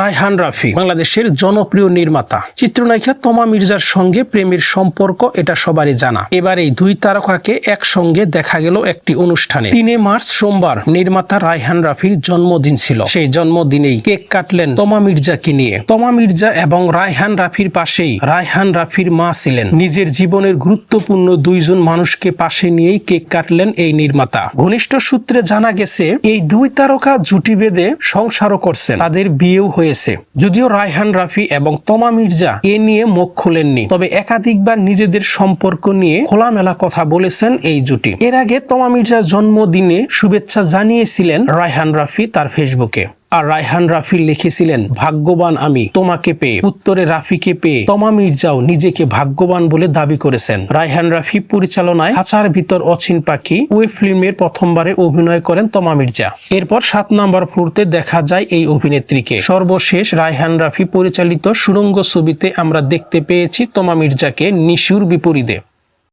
রায়হান রাফি, বাংলাদেশের জনপ্রিয় নির্মাতা। চিত্রনায়িকা তমা মির্জার সঙ্গে প্রেমের সম্পর্ক, এটা সবারই জানা। এবার এই দুই তারকাকে একসঙ্গে দেখা গেল একটি অনুষ্ঠানে। তিনে মার্চ সোমবার নির্মাতা রায়হান রাফির জন্মদিন ছিল। সেই জন্মদিনেই কেক কাটলেন তমা মির্জাকে নিয়ে। তমা মির্জা এবং রায়হান রাফির পাশেই রায়হান রাফির মা ছিলেন। নিজের জীবনের গুরুত্বপূর্ণ দুইজন মানুষকে পাশে নিয়েই কেক কাটলেন এই নির্মাতা। ঘনিষ্ঠ সূত্রে জানা গেছে, এই দুই তারকা জুটি বেঁধে সংসারও করছেন। তাদের বিয়েও হয়েছে। যদিও রায়হান রাফি এবং তমা মির্জা এ নিয়ে মুখ খুলেননি, তবে একাধিকবার নিজেদের সম্পর্ক নিয়ে খোলামেলা কথা বলেছেন এই জুটি। এর আগে তমা মির্জার জন্মদিনে শুভেচ্ছা জানিয়েছিলেন রায়হান রাফি তার ফেসবুকে। আর রায়হান রাফি লিখেছিলেন, ভাগ্যবান আমি, তোমাকে পেয়ে। উত্তরে রাফিকে পেয়ে, তমা মির্জাও নিজেকে ভাগ্যবান বলে দাবি করেছেন। রায়হান রাফি পরিচালনায় হাঁচার ভিতর অচিন পাখি ওয়েব ফিল্মের প্রথমবারে অভিনয় করেন তমা মির্জা। এরপর সাত নম্বর ফ্লোরতে দেখা যায় এই অভিনেত্রীকে। সর্বশেষ রায়হান রাফি পরিচালিত সুরঙ্গ ছবিতে আমরা দেখতে পেয়েছি তমা মির্জাকে নিশুর বিপরীতে।